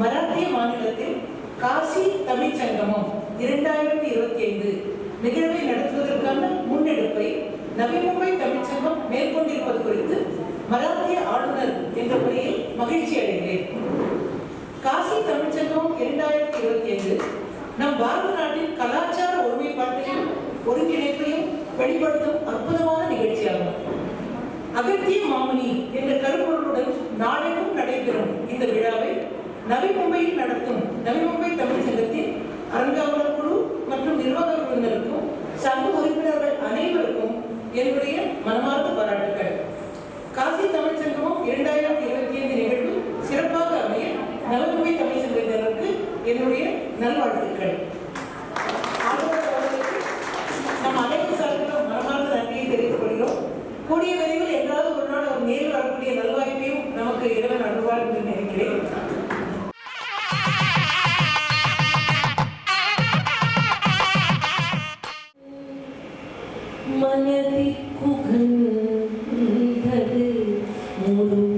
மராத்திய மாநிலத்தில் காசி தமிழ் சங்கமம் இரண்டாயிரத்தி இருபத்தி ஐந்து நிகழ்வை நடத்துவதற்கான முன்னெடுப்பை நவீனமும்பை தமிழ்ச்சங்கம் மேற்கொண்டிருப்பது குறித்து மராத்திய ஆளுநர் என்ற முறையில் மகிழ்ச்சி அடைகிறேன். காசி தமிழ்ச்சங்கம் இரண்டாயிரத்தி இருபத்தி ஐந்து நம் பாரத நாட்டின் கலாச்சார ஒருமைப்பாட்டையும் ஒருங்கிணைப்பையும் வெளிப்படுத்தும் அற்புதமான நிகழ்ச்சியாகும். அகத்திய மாமணி என்ற கருப்பொருளுடன் நாடகம் நடைபெறும் இந்த நவி மும்பையில் நடத்தும் நவி மும்பை தமிழ் சங்கத்தின் அரங்காவலர் குழு மற்றும் நிர்வாக குழுவினருக்கும் சங்க உறுப்பினர்கள் அனைவருக்கும் என்னுடைய மனமார்ந்த பாராட்டுகள் காசி தமிழ் சங்கமம் இரண்டாயிரத்தி இருபத்தி ஐந்து நிகழ்வு சிறப்பாக அமைய நவமும்பை தமிழ் சங்கத்தினருக்கு என்னுடைய நல்வாழ்த்துக்கள். நம் அனைத்து சார்பிலும் மனமார்ந்த நன்றியை தெரிவித்துக் கொள்கிறோம். கூடிய விரைவில் என்றாவது ஒரு நாள் அவர் நேரில் வரக்கூடிய நல்வாய்ப்பையும் நமக்கு இறைவன் அருள்வார் என்று நினைக்கிறேன். मन दिखु घन कुगन्धर् मुरु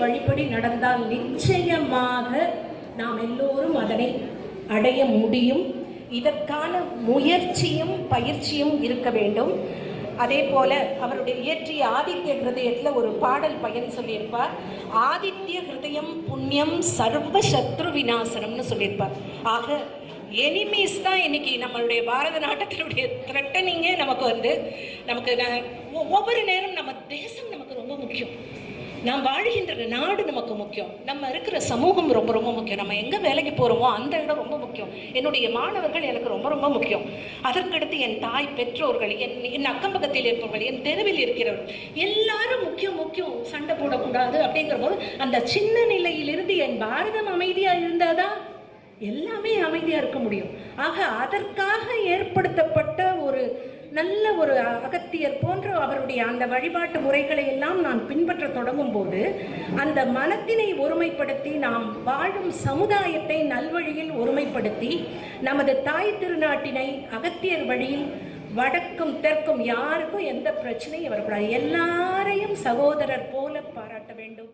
வழிபடி நடந்தால் நிச்சயமாக நாம் எல்லோரும் அதனை அடைய முடியும். இதற்கான முயற்சியும் பயிற்சியும் இருக்க வேண்டும். அதே போல அவருடைய இயற்றிய ஆதித்ய ஹிருதயத்தில் ஒரு பாடல் பயன் சொல்லியிருப்பார். ஆதித்ய ஹிருதயம் புண்ணியம் சர்வ சத்ரு விநாசனம்னு சொல்லியிருப்பார். ஆக எனிமீஸ் தான் இன்னைக்கு நம்மளுடைய பாரத நாட்டத்தினுடைய த்ரெட்டனிங்கே நமக்கு வந்து நமக்கு ந- ஒ- ஒவ்வொரு நேரம் நம்ம தேசம் நமக்கு ரொம்ப முக்கியம். நாம் வாழ்கின்ற நாடு நமக்கு முக்கியம். நம்ம இருக்கிற சமூகம் ரொம்ப ரொம்ப முக்கியம். நம்ம எங்கே வேலைக்கு போகிறோமோ அந்த இடம் ரொம்ப முக்கியம். என்னுடைய மாணவர்கள் எனக்கு ரொம்ப ரொம்ப முக்கியம். அதற்கடுத்து என் தாய் பெற்றோர்கள் என் என் அக்கம் பக்கத்தில் இருப்பவர்கள் என் தெருவில் இருக்கிறவர்கள் எல்லாரும் முக்கியம் முக்கியம். சண்டை போடக்கூடாது அப்படிங்கிற போது அந்த சின்ன நிலையிலிருந்து என் பாரதம் அமைதியாக இருந்தாதான் எல்லாமே அமைதியாக இருக்க முடியும். ஆக அதற்காக ஏற்படுத்தப்பட்ட நல்ல ஒரு அகத்தியர் போன்ற அவருடைய அந்த வழிபாட்டு முறைகளை எல்லாம் நான் பின்பற்ற தொடங்கும் போது அந்த மனத்தினை ஒருமைப்படுத்தி நாம் வாழும் சமுதாயத்தை நல்வழியில் ஒருமைப்படுத்தி நமது தாய் திருநாட்டினை அகத்தியர் வழியில் வடக்கும் தெற்கும் யாருக்கும் எந்த பிரச்சனையும் வரக்கூடாது. எல்லாரையும் சகோதரர் போல பாராட்ட வேண்டும்.